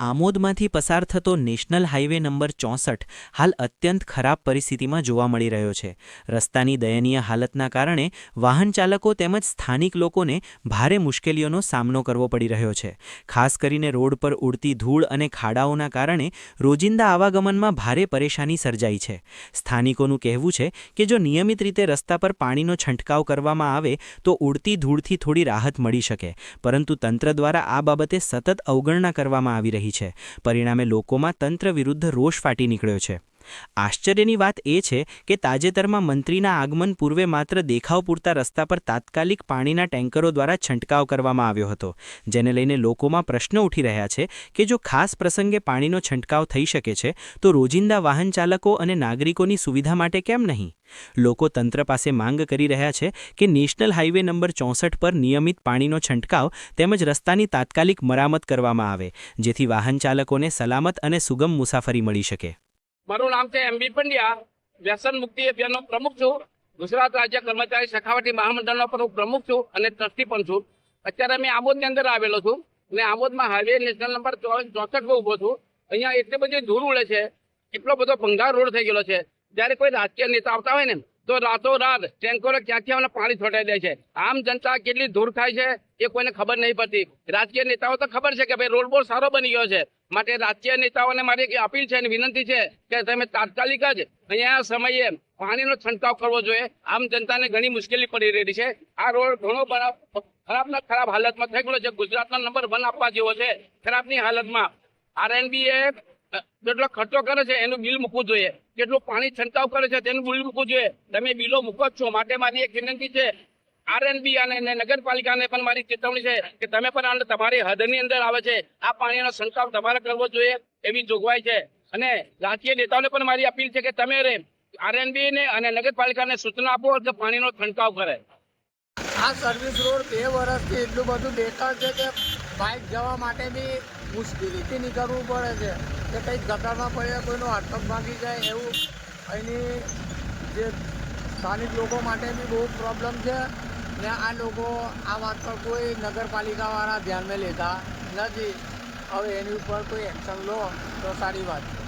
આમોદમાંથી પસાર થતો national highway number ચોસઠ હાલ અત્યંત ખરાબ પરિસ્થિતિમાં જોવા મળી રહ્યો છે. રસ્તાની દયનીય હાલતના કારણે વાહન ચાલકો તેમજ સ્થાનિક લોકોને ભારે મુશ્કેલીઓનો સામનો કરવો પડી રહ્યો છે. ખાસ કરીને રોડ પર ઉડતી ધૂળ અને ખાડાઓના કારણે રોજિંદા આવાગમનમાં ભારે પરેશાની સર્જાઈ છે. સ્થાનિકોનું કહેવું છે કે જો નિયમિત રીતે રસ્તા પર પાણીનો છંટકાવ કરવામાં આવે, તો ઉડતી ધૂળથી થોડી રાહત મળી શકે. પરંતુ તંત્ર દ્વારા આ બાબતે સતત અવગણના કરવામાં આવી રહી છે. પરિણામે લોકોમાં તંત્ર વિરુદ્ધ રોષ ફાટી નીકળ્યો છે. આશ્ચર્યની વાત એ છે કે તાજેતરમાં મંત્રીના આગમન પૂર્વે માત્ર દેખાવ પૂરતા રસ્તા પર તાત્કાલિક પાણીના ટેન્કરો દ્વારા છંટકાવ કરવામાં આવ્યો હતો, જેને લઈને લોકોમાં પ્રશ્ન ઉઠી રહ્યા છે કે જો ખાસ પ્રસંગે પાણીનો છંટકાવ થઈ શકે છે, તો રોજિંદા વાહન ચાલકો અને નાગરિકોની સુવિધા માટે કેમ નહીં? લોકો તંત્ર પાસે માંગ કરી રહ્યા છે કે નેશનલ હાઇવે નંબર ચોસઠ પર નિયમિત પાણીનો છંટકાવ તેમજ રસ્તાની તાત્કાલિક મરામત કરવામાં આવે, જેથી વાહન ચાલકોને સલામત અને સુગમ મુસાફરી મળી શકે. મારું નામ છે એમબી પંડ્યા. વ્યસન મુક્તિ અભિયાનનો પ્રમુખ છું. ગુજરાત રાજ્ય કર્મચારી સખાવટી મહામંડળનો પણ હું પ્રમુખ છું અને ટ્રસ્ટી પણ છું. અત્યારે મેં આમોદની અંદર આવેલો છું અને આમોદમાં હાઈવે નેશનલ નંબર ચોસઠમાં ઊભો છું. અહીંયા એટલી બધી ધૂળ ઉડે છે, એટલો બધો ભંગાર રોડ થઈ ગયેલો છે. જ્યારે કોઈ રાજકીય નેતા આવતા હોય ને, તો રાતો રાત ટેન્કરો ક્યાંથી અમને પાણી છોટાઈ દે છે. આમ જનતા કેટલી ધૂળ થાય છે એ કોઈને ખબર નહીં પડતી. રાજકીય નેતાઓ તો ખબર છે કે ભાઈ રોડ બહુ સારો બની ગયો છે. માટે રાજકીય નેતાઓને મારી એક અપીલ છે અને વિનંતી છે કે તમે તાત્કાલિક જ અહીંયા સમયે પાણીનો છંટકાવ કરવો જોઈએ. આમ જનતાને ઘણી મુશ્કેલી પડી રહી છે. આ રોડ ઘણો ખરાબના ખરાબ હાલતમાં થઈ ગયો છે. ગુજરાતનો નંબર વન આપવા જેવો છે. ખરાબની હાલતમાં આરએનબી એ જેટલો ખર્ચો કરે છે એનું બિલ મૂકવું જોઈએ. જેટલું પાણી છંટકાવ કરે છે તેનું બિલ મૂકવું જોઈએ. તમે બિલો મૂકો છો. માટે મારી એક વિનંતી છે આરએનબી અને નગરપાલિકાને પણ મારી ચેતવણી છે કે તમે પણ તમારી હદની અંદર આવે છે. આ પાણીનો સંકલ્પ તમારે કરવો જોઈએ એવી જોગવાઈ છે. અને રાજકીય નેતાઓને પણ મારી અપીલ છે કે તમે આરએનબી ને અને નગરપાલિકાને સૂચના આપો કે પાણીનો છંટકાવ કરે. આ સર્વિસ રોડ બે વર્ષથી એટલું બધું બેકાર છે કે બાઇક જવા માટે બી મુશ્કેલીથી નીકળવું પડે છે. કે કંઈક ગટરમાં પડે, કોઈનો હાથક ભાગી જાય એવું. અહીંની જે સ્થાનિક લોકો માટે બી બહુ પ્રોબ્લેમ છે. ને આ લોકો આ વાત પર કોઈ નગરપાલિકાવાળા ધ્યાનમાં લેતા નથી. હવે એની ઉપર કોઈ એક્શન લો તો સારી વાત છે.